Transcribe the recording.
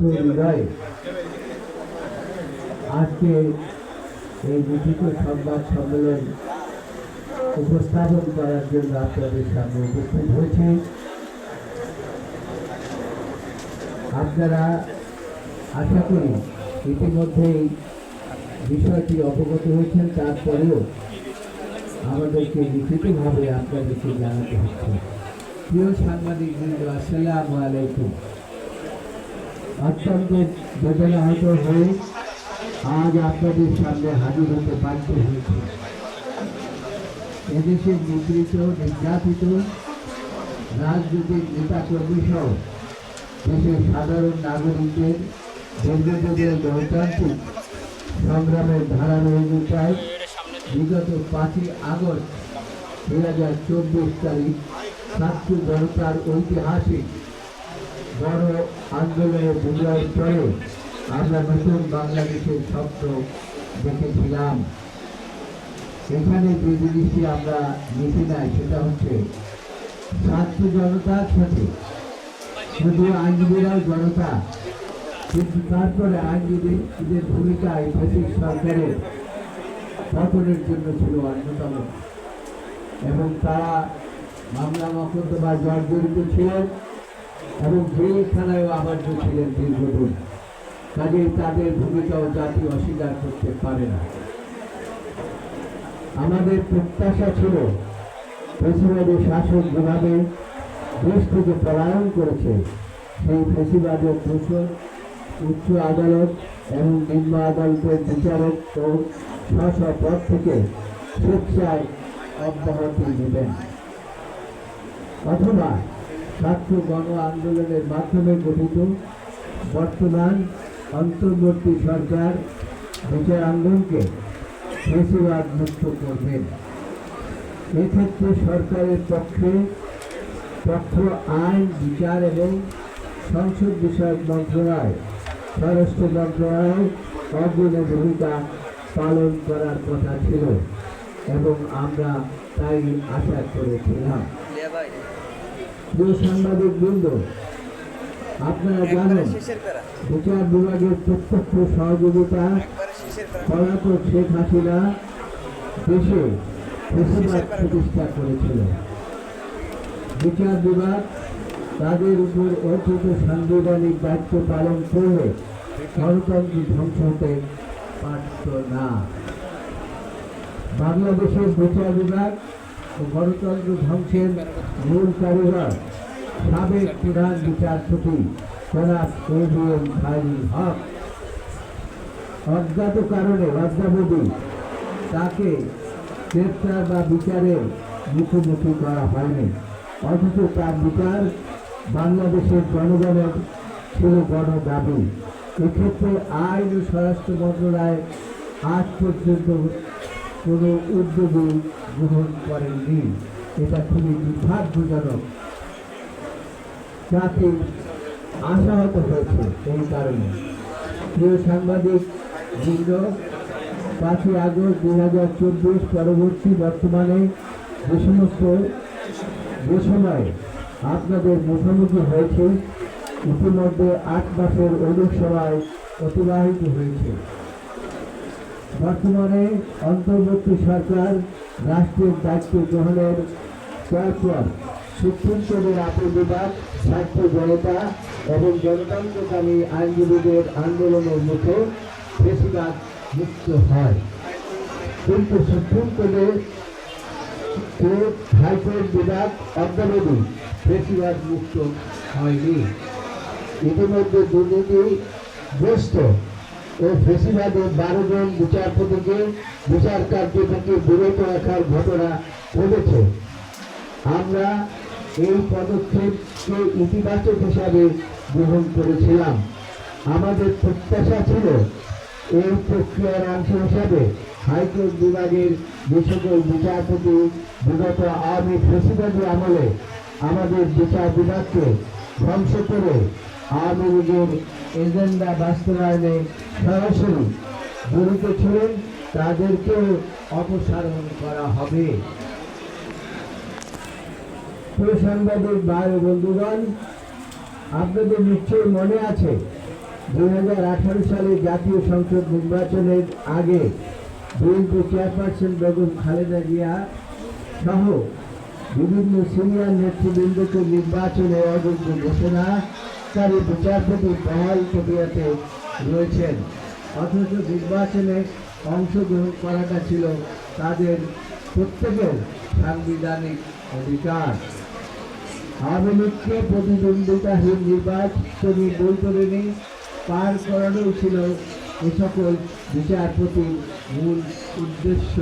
হৃদয়ে আজকে এই লিখিত সংবাদ সম্মেলন উপস্থাপন করার জন্য আপনাদের সামনে উপস্থিত হয়েছে। আপনারা আশা করি ইতিমধ্যেই বিষয়টি অবগত হয়েছেন, তারপরেও আমাদেরকে লিখিতভাবে আপনাদেরকে জানাতে হচ্ছে। প্রিয় সাংবাদিক বৃন্দ আসসালামু আলাইকুম। অত্যন্ত বেদনাহত হয়ে আজ আপনাদের সামনে হাজির হতে বাধ্য হয়েছে। এদেশের নিপীড়িত নির্যাতিত রাজনৈতিক নেতাকর্মী সহ দেশের সাধারণ নাগরিকদের দীর্ঘদিনের গণতান্ত্রিক সংগ্রামের ধারাবাহিকতায় বিগত পাঁচই আগস্ট দু হাজার চব্বিশ তারিখ ছাত্র জনতার ঐতিহাসিক বড় আন্দোলনের বিজয়ের পরে আমরা নতুন বাংলাদেশের স্বপ্ন দেখেছিলাম। এখানে যে জিনিসটি আমরা লিখি নাই, সেটা হচ্ছে ছাত্র জনতার সাথে। শুধু আইনজীবীরাও জনতা। কিন্তু তারপরে আইনজীবীদের ভূমিকায় ব্রিটিশ সরকারের পতনের জন্য ছিল অন্যতম। এবং তারা মামলা মকদ্দমা জর্জরিত ছিলেন। এবং জেলখানায়ও আবদ্ধ ছিলেন দীর্ঘদিন কাজেই তাদের ভূমিকাও জাতি অস্বীকার করতে পারে না। আমাদের প্রত্যাশা ছিল, ফেসিবাদের শাসক যেভাবে দেশ থেকে পলায়ন করেছে, সেই ফেসিবাদের দোষর উচ্চ আদালত এবং নিম্ন আদালতের বিচারক ও স্ব পদ থেকে স্বেচ্ছায় অব্যাহতি নেবেন অথবা ছাত্র গণ আন্দোলনের মাধ্যমে গঠিত বর্তমান অন্তর্বর্তী সরকার বিচার আন্দোলনকে ফেসিবাদ মুক্ত করবেন। এক্ষেত্রে সরকারের পক্ষে পক্ষ আইন, বিচার এবং সংসদ বিষয়ক মন্ত্রণালয়, স্বরাষ্ট্র মন্ত্রণালয় অগ্রণী ভূমিকা পালন করার কথা ছিল এবং আমরা তাই আশা করেছিলাম। প্রিয় সাংবাদিক বৃন্দ আপনারা জানেন বিচার বিভাগের প্রত্যক্ষ সহযোগিতা পলাতক শেখ হাসিনা দেশে ফেসিবাদ প্রতিষ্ঠা করেছিল। বিচার বিভাগ তাদের উপর অর্পিত সাংবিধানিক দায়িত্ব পালন করলে গণতন্ত্র ধ্বংস হতে পারত না। বাংলাদেশের বিচার বিভাগ গণতন্ত্র ধ্বংসের মূল কারিগর সাবেক প্রধান বিচারপতি হক। অজ্ঞাত কারণে অদ্যাবধি তাকে গ্রেপ্তার বা বিচারের মুখোমুখি করা হয়নি। অথচ তার বিচার বাংলাদেশের জনগণের ছিল গণ দাবি এক্ষেত্রে আইন ও স্বরাষ্ট্র মন্ত্রণালয় আজ পর্যন্ত কোনো উদ্যোগই গ্রহণ করেননি এটা খুবই দুর্ভাগ্যজনক। জাতি আশাহত হয়েছে এই কারণে। প্রিয় সাংবাদিক, বৃন্দ, পাঁচই আগস্ট দুই হাজার চব্বিশ পরবর্তী বর্তমানে যে সমস্ত যে সময় আপনাদের মুখোমুখি হয়েছে, ইতিমধ্যে আট মাসের অধিক সময় অতিবাহিত হয়েছে। বর্তমানে অন্তর্বর্তী সরকার রাষ্ট্রের দায়িত্ব গ্রহণের পরপর সুপ্রিম কোর্টের আপিল বিভাগ ছাত্র জনতা এবং গণতন্ত্রকামী আইনজীবীদের আন্দোলনের মুখে বেশিরভাগ মুক্ত হয়। কিন্তু সুপ্রিম কোর্টের কোর্ট, হাইকোর্ট বিভাগ অদ্যাবধি বেশিরভাগ মুক্ত হয়নি। ইতিমধ্যে দুর্নীতিগ্রস্ত ও ফেসিবাদের বারো জন বিচারপতিকে, বিচার কার্য থেকে বিরত রাখার ঘটনা ঘটেছে। আমরা এই পদক্ষেপকে ইতিবাচক হিসাবে গ্রহণ করেছিলাম। আমাদের প্রত্যাশা ছিল এই প্রক্রিয়ার অংশ হিসাবে হাইকোর্ট বিভাগের যে সকল বিচারপতি, বিগত আওয়ামী ফেসিবাদী আমলে আমাদের বিচার বিভাগকে ধ্বংস করে আওয়ামী লীগের এজেন্ডা বাস্তবায়নে সরাসরি জড়িত ছিলেন, তাদেরকেও অপসারণ করা হবে। সাংবাদিক ভাই বন্ধুগণ, আপনাদের নিশ্চয়ই মনে আছে, দুই হাজার আঠারো সালে জাতীয় সংসদ নির্বাচনের আগে বিএনপি চেয়ারপারসন বেগম খালেদা জিয়া সহ বিভিন্ন সিনিয়র নেতৃবৃন্দকে নির্বাচনে অযোগ্য ঘোষণাকারী বিচারপতি বহাল প্রক্রিয়াতে রয়েছেন। অথচ নির্বাচনে অংশগ্রহণ করাটা ছিল তাদের প্রত্যেকের সাংবিধানিক অধিকার। আওয়ামী লীগকে প্রতিদ্বন্দ্বিতাহীন নির্বাচনী বৈতরণী পার করানোই ছিল এ সকল বিচারপতির মূল উদ্দেশ্য।